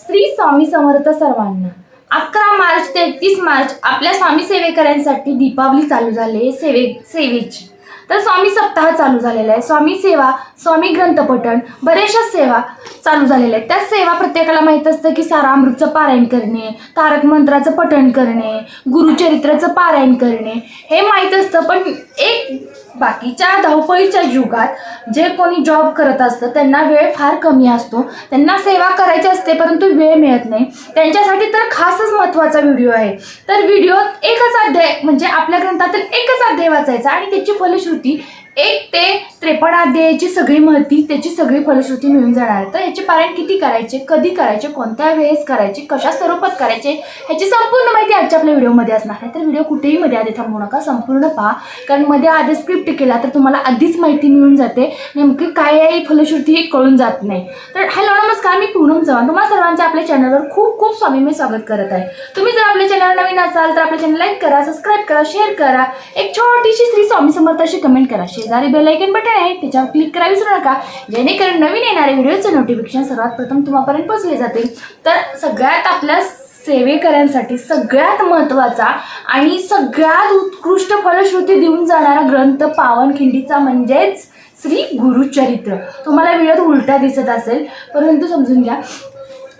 श्री स्वामी समर्थ सर्वांना. अकरा मार्च ते एकतीस मार्च आपल्या स्वामी सेवेकऱ्यांसाठी दीपावली चालू झाली आहे सेवे सेवेची. तर स्वामी सप्ताह चालू झालेला आहे. स्वामी सेवा स्वामी ग्रंथपठण बऱ्याचशा सेवा चालू झालेल्या आहेत. त्या सेवा प्रत्येकाला माहीत असतं की सारामृतचं पारायण करणे तारक मंत्राचं पठण करणे गुरुचरित्राचं पारायण करणे हे माहीत असतं. पण एक बाकीच्या धावपळीच्या युगात जे कोणी जॉब करत असतं त्यांना वेळ फार कमी असतो. त्यांना सेवा करायची असते परंतु वेळ मिळत नाही. त्यांच्यासाठी तर खासच महत्त्वाचा व्हिडिओ आहे. तर व्हिडिओ एकच अध्याय म्हणजे आपल्या ग्रंथातील एकच अध्याय वाचायचा आणि त्याची फलश्रुती एक ते त्रेपन्न अध्यायाची सगळी माहिती त्याची सगळी फलश्रुती मिळून जाणार. तर याचे पारायण किती करायचे? कधी करायचे? कोणत्या वेळेस करायचे? कशा स्वरूपात करायचे? ह्याची संपूर्ण माहिती आजच्या आपल्या व्हिडिओमध्ये असणार आहे. तर व्हिडिओ कुठेही मध्ये आधी थांबवू नका संपूर्ण पहा. कारण मध्ये आधी स्क्रिप्ट केला तर तुम्हाला आधीच माहिती मिळून जाते. नेमकी काय आहे फलश्रुती ही कळून जात नाही. तर हॅलो नमस्कार मी पूनम चव्हाण. तुम्हाला सर्वांचे आपल्या चॅनलवर खूप खूप स्वामी मी स्वागत करत आहे. तुम्ही जर आपल्या चॅनल नवीन असाल तर आपल्या चॅनल लाईक करा सबस्क्राईब करा शेअर करा. एक छोटीशी श्री स्वामी समर्थाची कमेंट करा. शेअर बेल आयकन बटन आहे त्याच्यावर क्लिक करा विसरू नका. जेणेकरून नवीन येणारे व्हिडिओचं नोटिफिकेशन सर्वात प्रथम तुम्हापर्यंत पोचले जातील. तर सगळ्यात आपल्या सेवेकऱ्यांसाठी सगळ्यात महत्त्वाचा आणि सगळ्यात उत्कृष्ट फलश्रुती देऊन जाणारा ग्रंथ पावनखिंडीचा म्हणजेच श्री गुरुचरित्र. तुम्हाला व्हिडिओत उलटा दिसत असेल परंतु समजून घ्या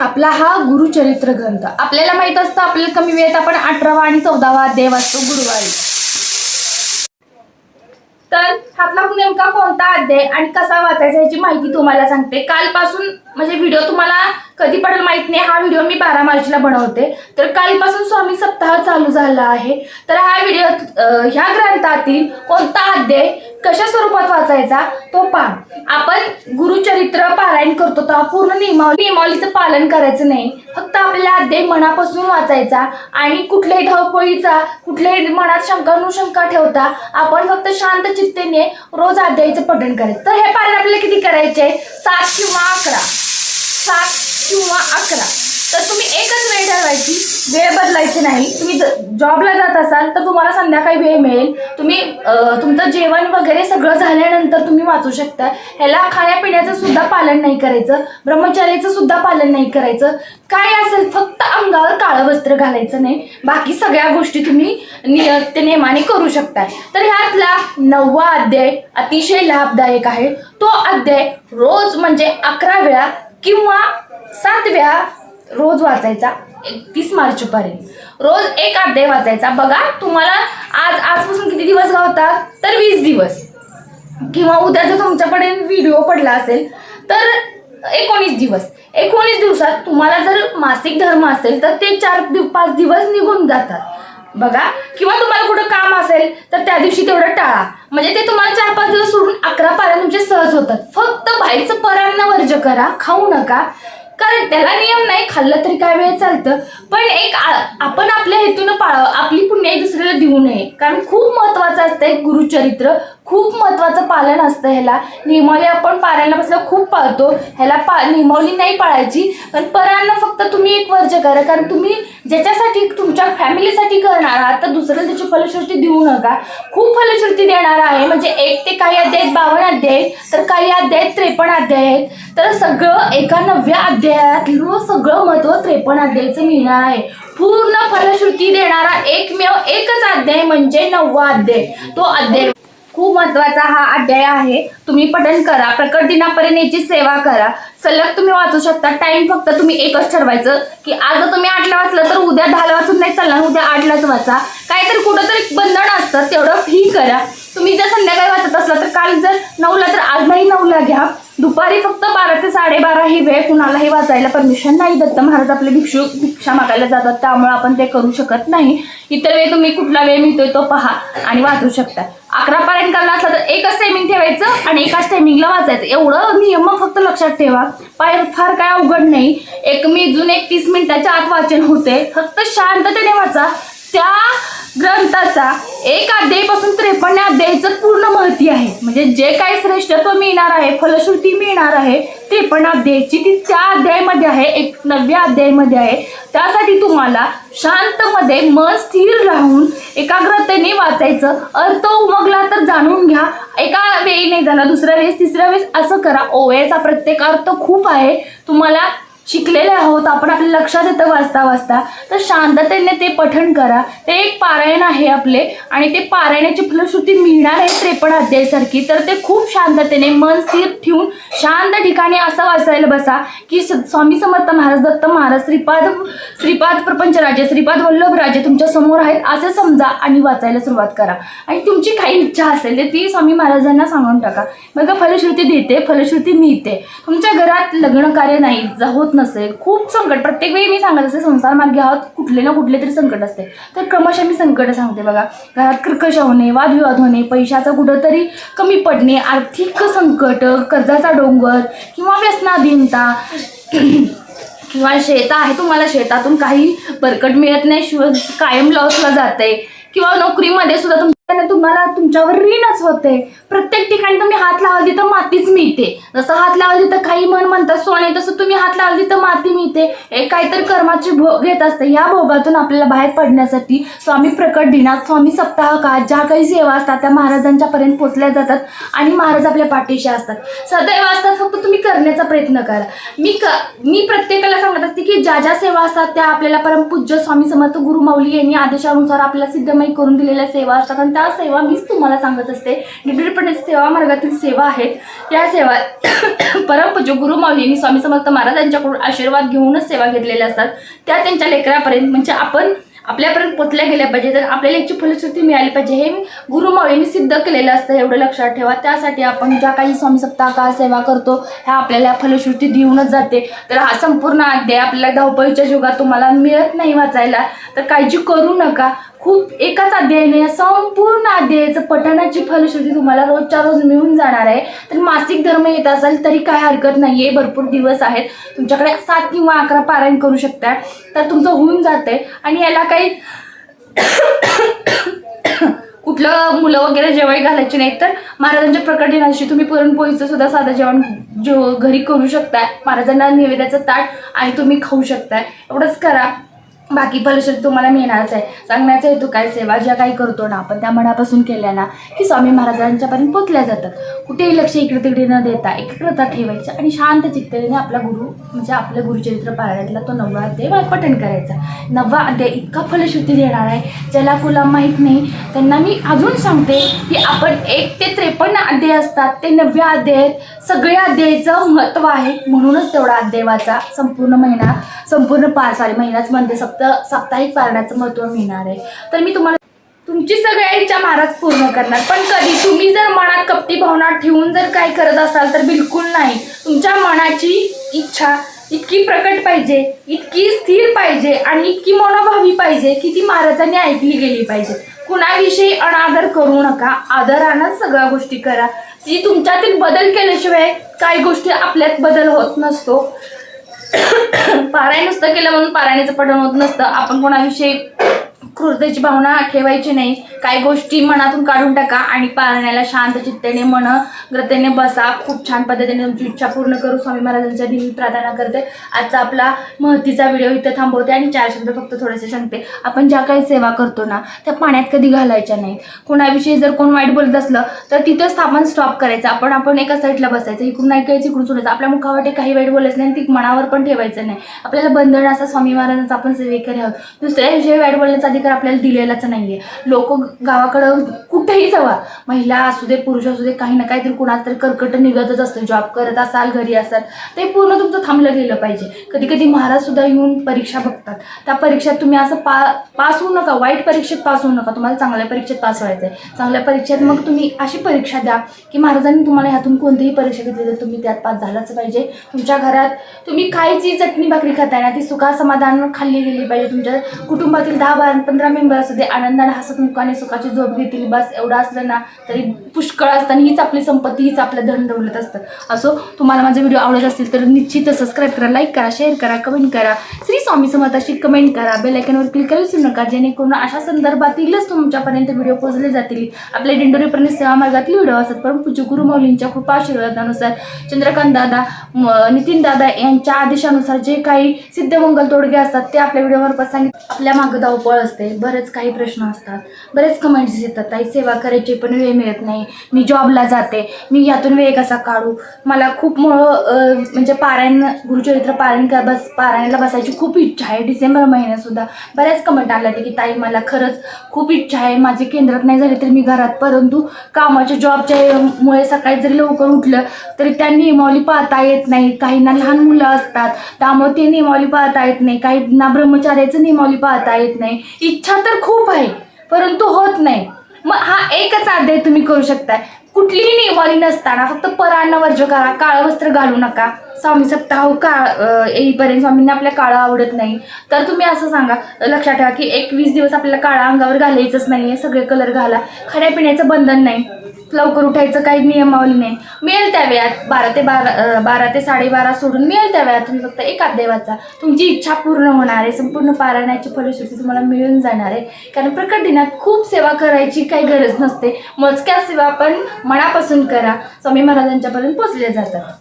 आपला हा गुरुचरित्र ग्रंथ. आपल्याला माहीत असतं आपल्याला कमी वेळेत आपण अठरावा आणि चौदावा देव असतो गुरुवारी. तर हातला नेमका कोणता अध्याय आणि कसा वाचायचा याची माहिती तुम्हाला सांगते. कालपासून म्हणजे व्हिडिओ तुम्हाला कधी पडेल माहीत नाही. हा व्हिडिओ मी बारा मार्चला बनवते. तर कालपासून स्वामी सप्ताह चालू झाला आहे. तर हा व्हिडिओ ह्या ग्रंथातील कोणता अध्याय कशा स्वरूपात वाचायचा? तो पहा आपण गुरुचरित्र पारायण करतो तेव्हा पूर्ण नियमावली नियमावलीचं पालन करायचं नाही. फक्त आपल्याला अध्याय मनापासून वाचायचा आणि कुठल्याही धावपळीचा कुठल्याही मनात शंकानुशंका ठेवता आपण फक्त शांत चित्तेने रोज अध्यायचं पठण करायचं. तर हे पारायण आपल्याला किती करायचे? सात किंवा अकरा. सात किंवा अकरा. तर तुम्ही एकच वेळ ठरवायची वेळ बदलायची नाही. तुम्ही जॉबला जात असाल तर तुम्हाला संध्याकाळी वेळ मिळेल. तुम्ही तुमचं जेवण वगैरे सगळं झाल्यानंतर तुम्ही वाचू शकता. ह्याला खाण्यापिण्याचं सुद्धा पालन नाही करायचं. ब्रह्मचार्याचं सुद्धा पालन नाही करायचं. काय असेल फक्त अंगावर काळं वस्त्र घालायचं नाही. बाकी सगळ्या गोष्टी तुम्ही नियत नेमाने करू शकताय तर ह्यातला नववा अध्याय अतिशय लाभदायक आहे. तो अध्याय रोज म्हणजे अकरा वेळा किंवा सात वेळा रोज वाचायचा एकतीस मार्चपर्यंत. रोज एक अध्याय वाचायचा. बघा तुम्हाला आज आजपासून किती दिवस गावतात तर वीस दिवस. किंवा उद्या जर तुमच्याकडे व्हिडिओ पडला असेल तर एकोणीस दिवस. एकोणीस दिवसात तुम्हाला जर मासिक धर्म असेल तर ते चार दिव पाच दिवस निघून जातात. बघा किंवा तुम्हाला कुठं काम असेल तर त्या दिवशी तेवढं टाळा. म्हणजे ते तुम्हाला चार पाच दिवस सोडून अकरा पाऱ्या तुमचे सहज होतात. फक्त बाहेरचं परांना वर्ज करा खाऊ नका. कारण त्याला नियम नाही खाल्लं तरी काय वेळ चालतं? पण एक आपण आपल्या हेतून पाळावं. आपली पुण्याई दुसऱ्याला देऊ नये. कारण खूप महत्वाचं असतं एक गुरुचरित्र. खूप महत्वाचं पालन असतं ह्याला. नियमावली आपण पारायणला बसल्या खूप पाळतो. ह्याला पा नियमावली नाही पाळायची पण परांना फक्त तुम्ही एक वर्ज करा. कारण तुम्ही ज्याच्यासाठी तुमच्या फॅमिलीसाठी करणार आहात तर दुसऱ्याला त्याची फलश्रुती देऊ नका. खूप फलश्रुती देणार आहे. म्हणजे एक ते काही अध्याय बावन बावन्न अध्याय तर काही अध्याय त्रेपन्न अध्याय आहेत. तर सगळं एका नव्या अध्यायातलं सगळं महत्त्व त्रेपन्न अध्यायाचं मिळणार आहे. पूर्ण फलश्रुती देणारा एकमेव एकच अध्याय म्हणजे नववा अध्याय. तो अध्याय खूप महत्त्वाचा हा अध्याय आहे. तुम्ही पठन करा प्रकट दिनापर्यंत याची सेवा करा. सलग तुम्ही वाचू शकता. टाइम फक्त तुम्ही एकच ठरवायचं की आज तुम्ही आठला वाचलं तर उद्या दहाला वाचून नाही चालणार उद्या आठलाच वाचा. काहीतरी कुठंतरी बंधन असतं तेवढं फी करा. तुम्ही जर संध्याकाळी वाचत असला तर काल जर नऊला तर आज नाही नऊला घ्या. दुपारी फक्त बारा ते साडेबारा ही वेळ कुणालाही वाचायला परमिशन नाही दत्त महाराज आपले भिक्षू भिक्षा मागायला जातात. त्यामुळे आपण ते करू शकत नाही. इतर वेळ तुम्ही कुठला वेळ मिळतोय तो पहा आणि वाचू शकता. अकरा पर्यंत करणार असला तर एकच टायमिंग ठेवायचं आणि एकाच टायमिंगला वाचायचं एवढं नियम फक्त लक्षात ठेवा. पाय फार काय अवघड नाही. एक मी अजून एक तीस मिनिटाच्या आत वाचन होते फक्त शांततेने वाचा. त्या ग्रंथाचा एक अध्यायीपासून त्रेपन्न अध्यायाचं पूर्ण माहिती आहे. म्हणजे जे काही श्रेष्ठत्व मिळणार आहे फलश्रुती मिळणार आहे त्रेपन्न अध्यायची ती त्या अध्यायामध्ये आहे एक नव्या अध्यायामध्ये आहे. त्यासाठी तुम्हाला शांतमध्ये मन स्थिर राहून एकाग्रतेने वाचायचं. अर्थ उमगला तर जाणून घ्या. एका वेळी नाही झाला दुसऱ्या वेळेस तिसऱ्या वेळेस असं करा. ओव्याचा प्रत्येक अर्थ खूप आहे. तुम्हाला शिकलेले आहोत आपण आपल्या लक्षात येतं वाचता वाचता. तर शांततेने ते पठण करा. ते एक पारायण आहे आपले आणि ते पारायणाची फलश्रुती मिळणार आहे त्रेपण अध्यायासारखी. तर ते खूप शांततेने मन स्थिर ठेवून शांत ठिकाणी असं वाचायला बसा की स- स्वामी समर्थ महाराज दत्त महाराज श्रीपाद श्रीपाद प्रपंच राजे श्रीपाद वल्लभराजे तुमच्यासमोर आहेत असे समजा आणि वाचायला सुरुवात करा. आणि तुमची काही इच्छा असेल तर ती स्वामी महाराजांना सांगून टाका. बघा फलश्रुती देते फलश्रुती मिळते. तुमच्या घरात लग्न कार्य नाही होत नसेल खूप संकट प्रत्येक वेळी मी सांगत असते संसार मार्गी आहोत कुठले ना कुठले तरी संकट असते. तर क्रमशः मी संकट सांगते बघा. घरात कर्कश होणे वादविवाद होणे पैशाचं कुठंतरी कमी पडणे आर्थिक संकट कर्जाचा डोंगर किंवा व्यसनाधीनता किंवा शेत आहे तुम्हाला शेतातून काही बरकट मिळत नाही शिवाय कायम लॉसला जाते किंवा नोकरीमध्ये सुद्धा तुम्हाला तुमच्यावर ऋणच होते. प्रत्येक ठिकाणी तुम्ही हात लावली तर मातीच मिळते. जसं हात लावली तर काही मन म्हणतात सोने तसं तुम्ही हात लावली तर माती मिळते. एक काहीतरी कर्माची भोग घेत असते. या भोगातून आपल्याला बाहेर पडण्यासाठी स्वामी प्रकट दिनात स्वामी सप्ताह का ज्या काही सेवा असतात त्या महाराजांच्या पर्यंत पोचल्या जातात आणि महाराज आपल्या पाठीशी असतात. सदैव असतात फक्त तुम्ही करण्याचा प्रयत्न करा. मी क मी प्रत्येकाला सांगत असते की ज्या ज्या सेवा असतात त्या आपल्याला परमपूज्य स्वामी समर्थ गुरुमाऊली यांनी आदेशानुसार आपल्याला सिद्धमयी करून दिलेल्या सेवा असतात त्या सेवा मीच तुम्हाला सांगत असते. निबिडपणे सेवा मार्गातील सेवा आहेत. त्या सेवा परमपूज्य गुरु स्वामी समर्थ महाराजांच्याकडून आशीर्वाद घेऊनच सेवा घेतलेल्या असतात. त्या त्यांच्या लेकरापर्यंत म्हणजे आपण आपल्यापर्यंत पोचल्या गेल्या पाहिजे. तर आपल्याला याची फलश्रुती मिळाली पाहिजे हे गुरुमाऊलींनी सिद्ध केलेलं असतं एवढं लक्षात ठेवा. त्यासाठी आपण ज्या काही स्वामी सप्ताह का सेवा करतो ह्या आपल्याला फलश्रुती देऊनच जाते. तर हा संपूर्ण अध्याय आपल्याला धावपळीच्या युगात तुम्हाला मिळत नाही वाचायला. तर काळजी करू नका. खूप एकाच अध्यायाने या संपूर्ण अध्यायाचं पठणाची फलश्रुती तुम्हाला रोजच्या रोज मिळून जाणार आहे. तर मासिक धर्म येत असेल तरी काय हरकत नाही आहे भरपूर दिवस आहेत. तुमच्याकडे सात किंवा अकरा पारायण करू शकता तर तुमचं होऊन जाते. आणि याला काही कुठलं मुलं वगैरे जेवाय घालायची नाही तर महाराजांच्या प्रकट दिनाशी तुम्ही पुरणपोळीचं सुद्धा साधं जेवण जेव घरी करू शकताय. महाराजांना निवेद्याचं ताट आणि तुम्ही खाऊ शकताय. एवढंच करा. बाकी फलश्रुती तुम्हाला मिळणारच आहे. सांगण्याचा हेतू काय? सेवा ज्या काही करतो ना आपण त्या मनापासून केल्या ना की स्वामी महाराजांच्यापर्यंत पोचल्या जातात. कुठेही लक्ष इकडे तिकडे न देता एकाग्रता ठेवायचं आणि शांत चित्तेने आपला गुरु म्हणजे आपलं गुरुचरित्र पारायणातला तो नववा अध्याय पठण करायचा. नववा अध्याय इतका फलश्रुती देणार आहे ज्याला कुला माहीत नाही. त्यांना मी अजून सांगते की आपण एक ते त्रेपन्न अध्याय असतात. ते नवव्या अध्यायात सगळ्या अध्यायाचं महत्त्व आहे. म्हणूनच तेवढा अध्याय वाचा. संपूर्ण महिना संपूर्ण पाच सॉरी महिनाच म्हणते फक्त साप्ताहिक पारण्याचं महत्त्व मिळणार आहे. तर मी तुम्हाला तुमची सगळ्या इच्छा महाराज पूर्ण करणार. पण कधी तुम्ही जर मनात कपटी भावना ठेवून जर काय करत असाल तर बिलकुल नाही. तुमच्या मनाची इच्छा इतकी प्रकट पाहिजे इतकी स्थिर पाहिजे आणि इतकी मनोभावी पाहिजे की ती महाराजांनी ऐकली गेली पाहिजे. कुणाविषयी अनादर करू नका. आदरानं सगळ्या गोष्टी करा. जी तुमच्यातील बदल केल्याशिवाय काही गोष्टी आपल्यात बदल होत नसतो. पारायण नुसतं केलं म्हणून पारायणाचं पठण होत नसतं. आपण कोणाविषयी क्रूरतेची भावना ठेवायची नाही. काही गोष्टी मनातून काढून टाका आणि पाळण्याला शांत चित्तेने मन ग्रतेने बसा. खूप छान पद्धतीने तुमची इच्छा पूर्ण करू. स्वामी महाराजांच्या दिनी प्रार्थना करते. आजचा आपला महतीचा व्हिडिओ इथे थांबवते आणि चार शब्द फक्त थोडेसे सांगते. आपण ज्या काही सेवा करतो ना त्या पाण्यात कधी घालायच्या नाहीत. कोणाविषयी जर कोण वाईट बोलत असलं तर तिथंच आपण स्टॉप करायचं. आपण आपण एका साईडला बसायचं. इकडून ऐकायचं इकडून सोडायचं. आपल्या मुखावाटे काही वाईट बोलायचं नाही ती मनावर पण ठेवायचं नाही. आपल्याला बंधन असा स्वामी महाराजांचा आपण सेवेकरी आहोत. दुसऱ्या विषयी वाईट बोलण्याचा अधिकार आपल्याला दिलेलाच नाही आहे लोक गावाकडं कुठेही जावा. महिला असू दे पुरुष असू दे काही ना काहीतरी कुणात तरी कर्कट निघतच असतं. जॉब करत असाल घरी असाल ते पूर्ण तुमचं थांबलं गेलं पाहिजे. कधी कधी महाराज सुद्धा येऊन परीक्षा बघतात. त्या परीक्षेत तुम्ही असं पा पास होऊ नका. वाईट परीक्षेत पास होऊ नका. तुम्हाला चांगल्या परीक्षेत पास व्हायचं आहे चांगल्या परीक्षेत मग तुम्ही अशी परीक्षा द्या की महाराजांनी तुम्हाला ह्यातून कोणतीही परीक्षा घेतली तर तुम्ही त्यात पास झालाच पाहिजे. तुमच्या घरात तुम्ही काही जी चटणी भाकरी खाताय ना ती सुखा समाधान खाल्ली गेली पाहिजे. तुमच्या कुटुंबातील दहा बारा पंधरा मेंबर असू दे आनंदाने हसत मुखाने सुखाची झोप घेतील बस एवढं असलं ना तरी पुष्कळ असताना हीच आपली संपत्ती हीच आपलं धन डवलत असतं. असो तुम्हाला माझे व्हिडिओ आवडत असतील तर निश्चित सबस्क्राईब करा लाईक करा शेअर करा कमेंट करा. स्वामी समर्थाशी कमेंट करा. बेल आयकॉनवर क्लिक करू. विसरू नका. जेणेकरून अशा संदर्भातीलच तुमच्यापर्यंत व्हिडिओ पोहोचले जातील. आपल्या डिंडोरीपर्यंत सेवा मार्गातील व्हिडिओ असतात. पण गुरु माऊलींच्या कृपा आशीर्वादानुसार चंद्रकांत दादा नितीन दादा यांच्या आदेशानुसार जे काही सिद्धमंगल तोडगे असतात ते आपल्या व्हिडिओवर सांगित आपल्या मागं धावपळ असते. बरेच काही प्रश्न असतात. बरेच कमेंट्स येतात. काही सेवा करायची पण वेळ मिळत नाही. मी जॉबला जाते. मी यातून वेळ कसा काढू? मला खूप मुळं म्हणजे पारायण गुरुचरित्र पारायण का बस पारायणाला बसायची खूप खूप इच्छा आहे. डिसेंबर महिन्यात सुद्धा बऱ्याच कमेंट आल्या होत्या की ताई मला खरंच खूप इच्छा आहे. माझे केंद्रात नाही झाले तरी मी घरात. परंतु कामाच्या जॉबच्या मुळे सकाळी जरी लवकर उठलं तरी त्या नियमावली पाहता येत नाही. काहींना लहान मुलं असतात. त्यामुळे ते नियमावली पाहता येत नाही. काहींना ब्रह्मचार्याचं नियमावली पाहता येत नाही. इच्छा तर खूप आहे परंतु होत नाही. मग हा एकच अध्याय तुम्ही करू शकताय. कुठलीही नियमावली नसताना फक्त परान्न वर्ज करा काळं वस्त्र घालू नका. स्वामी सप्ताह हो, का येईपर्यंत स्वामींना आपल्या काळं आवडत नाही. तर तुम्ही असं सांगा लक्षात ठेवा की एकवीस दिवस आपल्याला काळा अंगावर घालायचंच नाही आहे सगळे कलर घाला. खाण्यापिण्याचं बंधन नाही. लवकर उठायचं काही नियमावली नाही. मिळेल त्या वेळात बारा ते बारा बारा ते साडेबारा सोडून मिळेल त्या वेळात. तुम्ही फक्त एकाच देवाचा तुमची इच्छा पूर्ण होणार आहे. संपूर्ण पारायणाची फलश्रुती तुम्हाला मिळून जाणार आहे. कारण प्रकट दिनात खूप सेवा करायची काही गरज नसते. मोजक्या सेवा पण मनापासून करा. स्वामी महाराजांच्यापर्यंत पोचले जातात.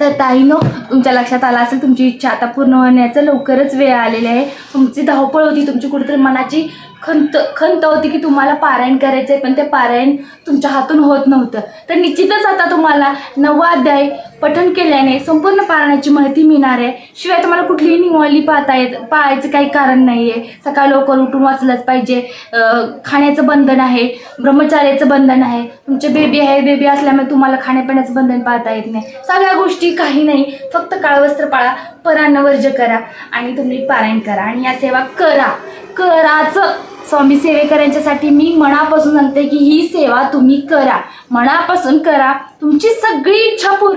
तर ताईनो तुमच्या लक्षात आला असेल तुमची इच्छा आता पूर्ण होण्याचं लवकरच वेळ आलेली आहे. तुमची धावपळ होती. तुमची कुठेतरी मनाची खंत खंत होती की तुम्हाला पारायण करायचं आहे पण ते पारायण तुमच्या हातून होत नव्हतं. तर निश्चितच आता तुम्हाला नवा अध्याय पठण केल्याने संपूर्ण पारायणाची माहिती मिळणार आहे. शिवाय तुम्हाला कुठलीही निवाली पाहता येत पाहायचं काही कारण नाही आहे सकाळी लवकर उठून वाचलंच पाहिजे. खाण्याचं बंधन आहे ब्रह्मचार्याचं बंधन आहे. तुमचे बेबी आहे बेबी असल्यामुळे तुम्हाला खाण्यापिण्याचं बंधन पाहता येत नाही. सगळ्या गोष्टी काही नाही. फक्त काळवस्त्र पाळा परान्न वर्ज करा आणि तुम्ही पारायण करा आणि या सेवा करा. कराचं. स्वामी सेवेकरांच्यासाठी मी मनापासून सांगते की ही सेवा तुम्ही करा. मनापासून करा. तुमची सगळी इच्छा पूर्ण